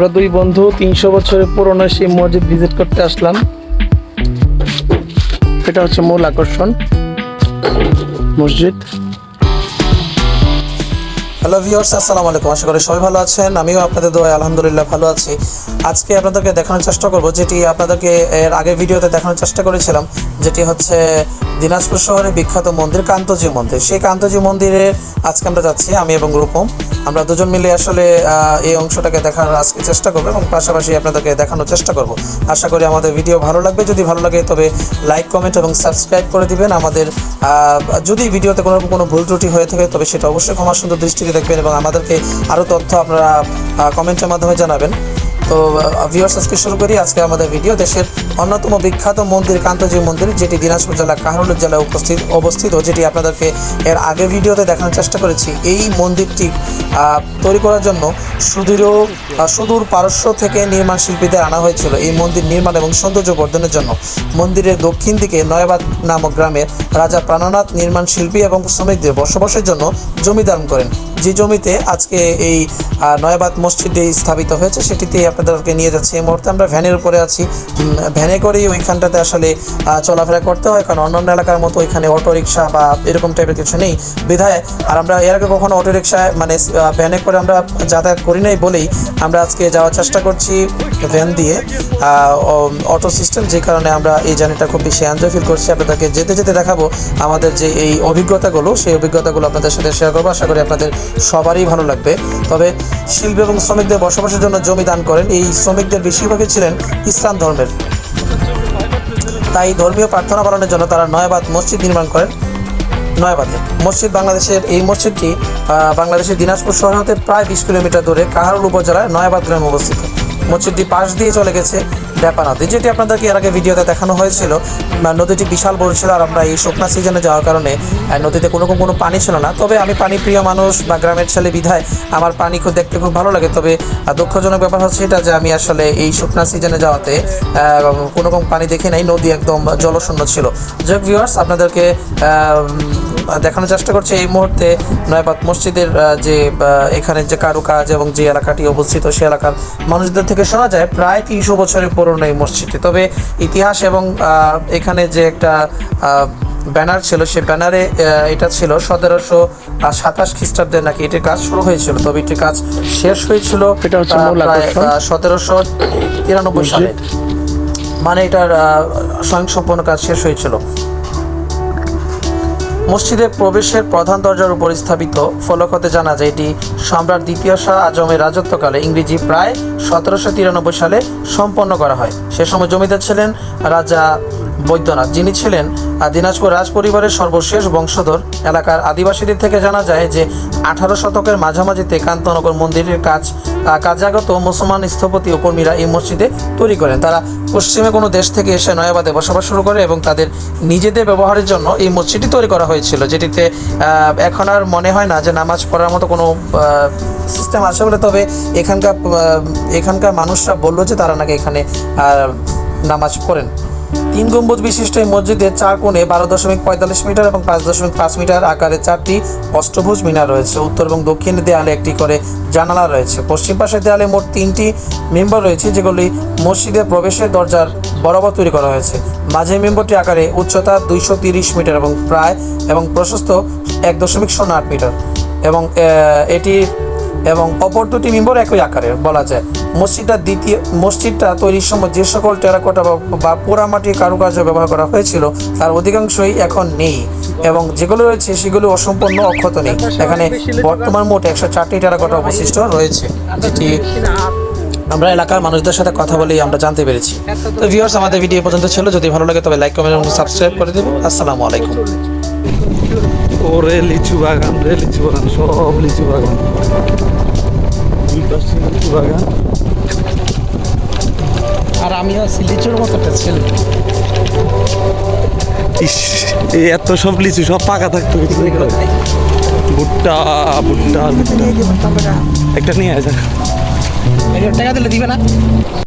আমরা দুই বন্ধু তিনশো বছরের পুরনো সেই মসজিদ ভিজিট করতে আসলাম। এটা হচ্ছে মূল আকর্ষণ মসজিদ। হ্যালো ভিউয়ার্স আসসালামু আলাইকুম। আশা করি সবাই ভালো আছেন। আমিও আপনাদের দোয়ায় আলহামদুলিল্লাহ ভালো আছি। আজকে আপনাদেরকে দেখানোর চেষ্টা করব, যেটি আপনাদেরকে এর আগের ভিডিওতে দেখানোর চেষ্টা করেছিলাম, যেটি হচ্ছে দিনাজপুর শহরে বিখ্যাত মন্দির কান্তজি মন্দির। সেই কান্তজি মন্দিরে আজকে আমরা যাচ্ছি, আমি এবং রূপম। আমরা দুজন মিলে আসলে এই অংশটাকে দেখার আজকে চেষ্টা করব এবং পাশাপাশি আপনাদেরকে দেখানোর চেষ্টা করব। আশা করি আমাদের ভিডিও ভালো লাগবে। যদি ভালো লাগে, তবে লাইক, কমেন্ট এবং সাবস্ক্রাইব করে দিবেন। আমাদের যদি ভিডিওতে কোনো কোনো ভুল ত্রুটি হয়ে থাকে, তবে সেটা অবশ্যই ক্ষমা সুন্দর দৃষ্টিতে দেখবেন এবং আমাদেরকে আরও তথ্য আপনারা কমেন্টের মাধ্যমে জানাবেন। তো ভিউয়ার্স আজকে শুরু করি। আজকে আমাদের ভিডিও দেশের অন্যতম বিখ্যাত মন্দির, কান্তজি মন্দির, যেটি দিনাজপুর জেলা কাহরুল জেলায় উপস্থিত, অবস্থিত, যেটি আপনাদেরকে এর আগে ভিডিওতে দেখানোর চেষ্টা করেছি। এই মন্দিরটি তৈরি করার জন্য সুদূর সুদূর পারস্য থেকে নির্মাণ শিল্পীদের আনা হয়েছিল। এই মন্দির নির্মাণ এবং সৌন্দর্য বর্ধনের জন্য মন্দিরের দক্ষিণ দিকে নয়াবাদ নামক গ্রামের রাজা প্রাণনাথ নির্মাণ শিল্পী এবং শ্রমিকদের বসবাসের জন্য জমি দান করেন। যে জমিতে আজকে এই নয়াবাদ মসজিদে স্থাপিত হয়েছে, সেটিতে আপনাদেরকে নিয়ে যাচ্ছি। এই মুহূর্তে আমরা ভ্যানের উপরে আছি। ভ্যানে করেই ওইখানটাতে আসলে চলাফেরা করতে হয়, কারণ অন্যান্য এলাকার মতো ওইখানে অটো রিক্সা বা এরকম টাইপের কিছু নেই। বিধায় আর আমরা এর আগে কখনো অটো রিক্সায় মানে ভ্যানে করে আমরা যাতায়াত করি নাই বলেই আমরা আজকে যাওয়ার চেষ্টা করছি ভ্যান দিয়ে। অটো সিস্টেম, যে কারণে আমরা এই জার্নিটা খুব বেশি এনজয় ফিল করছি। আপনাদেরকে যেতে যেতে দেখাবো আমাদের যে এই অভিজ্ঞতাগুলো, সেই অভিজ্ঞতাগুলো আপনাদের সাথে শেয়ার করব। আশা করি আপনাদের সবারই ভালো লাগবে। তবে শিল্পী এবং শ্রমিকদের বসবাসের জন্য জমি দান করেন। এই শ্রমিকদের বেশিরভাগই ছিলেন ইসলাম ধর্মের। তাই ধর্মীয় প্রার্থনা পালনের জন্য তারা নয়াবাদ মসজিদ নির্মাণ করেন। নয়াবাদে। মসজিদ বাংলাদেশের এই মসজিদটি বাংলাদেশের দিনাজপুর শহর হতে প্রায় বিশ কিলোমিটার দূরে কাহারুল উপজেলায় নয়াবাদ গ্রামে অবস্থিত। মসজিদটি পাশ দিয়ে চলে গেছে ড্যাপা নদী যেটি আপনাদেরকে এর আগে ভিডিওতে দেখানো হয়েছিল নদীটি বিশাল বড় ছিল আর আমরা এই শুকনা সিজনে যাওয়ার কারণে নদীতে কোনো রকম কোনো পানি ছিল না। তবে আমি পানি প্রিয় মানুষ বা গ্রামের ছেলে বিধায় আমার পানি খুব দেখতে খুব ভালো লাগে। তবে দুঃখজনক ব্যাপার হচ্ছে এটা যে আমি আসলে এই শুকনা সিজনে যাওয়াতে কোনো রকম পানি দেখি নাই, নদী একদম জলশূন্য ছিল। যাক ভিউয়ার্স আপনাদেরকে দেখানোর চেষ্টা করছে এই মুহূর্তে নয়াবাদ মসজিদের যে এখানে যে কারুকাজ এবং যে এলাকাটি অবস্থিত, সে এলাকার মানুষদের থেকে শোনা যায়, প্রায় তিনশো বছরের পুরনো এই মসজিদটি। তবে ইতিহাস এবং এখানে যে একটা ব্যানার ছিল সে ব্যানারে এটা ছিল সতেরোশো সাতাশ খ্রিস্টাব্দে নাকি এটির কাজ শুরু হয়েছিল। তবে এটির কাজ শেষ হয়েছিল। সতেরোশো তিরানব্বই সালে। মানে এটার আহ, স্বয়ংসম্পূর্ণ কাজ শেষ হয়েছিল। মসজিদে প্রবেশের প্রধান দরজার উপর স্থাপিত ফলক হতে জানা যায়, এটি সম্রাট দ্বিতীয় শাহ আজমের রাজত্বকালে ইংরেজি প্রায় সতেরোশো তিরানব্বই সালে সম্পন্ন করা হয়। সে সময় জমিদার ছিলেন রাজা বৈদ্যনাথ। যিনি ছিলেন আহ, দিনাজপুর রাজ পরিবারের সর্বশেষ বংশধর এলাকার আদিবাসীদের থেকে জানা যায় যে আঠারো শতকের মাঝামাঝিতে কান্তনগর মন্দিরের কাজ কাজাগত মুসলমান স্থপতি ও কর্মীরা এই মসজিদে তৈরি করেন। তারা পশ্চিমে কোনো দেশ থেকে এসে নয়াবাদে বসবাস শুরু করে এবং তাদের নিজেদের ব্যবহারের জন্য এই মসজিদটি তৈরি করা হয়েছিল যেটিতে এখন আর মনে হয় না যে নামাজ পড়ার মতো কোনো সিস্টেম আছে বলে। তবে এখানকার এখানকার মানুষরা বলল যে তারা নাকি এখানে নামাজ পড়েন। তিন গম্বুজ বিশিষ্ট এই মসজিদের চার কোণে বারো দশমিক পঁয়তাল্লিশ মিটার এবং পাঁচ দশমিক পাঁচ মিটার আকারে চারটি অষ্টভুজ মিনার রয়েছে। উত্তর এবং দক্ষিণ দেয়ালে একটি করে জানালা রয়েছে। পশ্চিম পাশের দেয়ালে মোট তিনটি মেম্বার রয়েছে, যেগুলি মসজিদের প্রবেশের দরজার বরাবর তৈরি করা হয়েছে। মাঝে মেম্বরটি আকারে উচ্চতা দুইশো তিরিশ মিটার এবং প্রায় এবং প্রশস্ত এক দশমিক শূন্য আট মিটার এবং এটি এবং অপর দুটি মেম্বর একই আকারের বলা যায়। মসজিদটা দ্বিতীয় মসজিদটা তৈরির সময় যে সকল টেরাকোটা বা- পোড়ামাটির কারুকার্য ব্যবহার করা হয়েছিল, তার অধিকাংশই এখন নেই এবং যেগুলো রয়েছে সেগুলো অসম্পূর্ণ অক্ষত নেই। এখানে বর্তমান মোট একশো চারটি টেরাকোটা অবশিষ্ট রয়েছে। যেটি আমরা এলাকার মানুষদের সাথে কথা বলেই আমরা জানতে পেরেছি। তো ভিউয়ার্স আমাদের ভিডিও পর্যন্ত ছিল। যদি ভালো লাগে, তবে লাইক কমেন্ট এবং সাবস্ক্রাইব করে দেবেন। আসসালামু আলাইকুম। ওরে লিচু বাগান রে লিচু বাগান সব লিচু বাগান। দুই পাশে লিচু বাগান। আর আমিও আছি লিচুর মতো একটা ছেলে। ইস এত সব লিচু সব পাকা থাকতো কিছু ভুট্টা ভুট্টা ভুট্টা। একটা নিয়ে আসা টাকা দিলে দিবে না?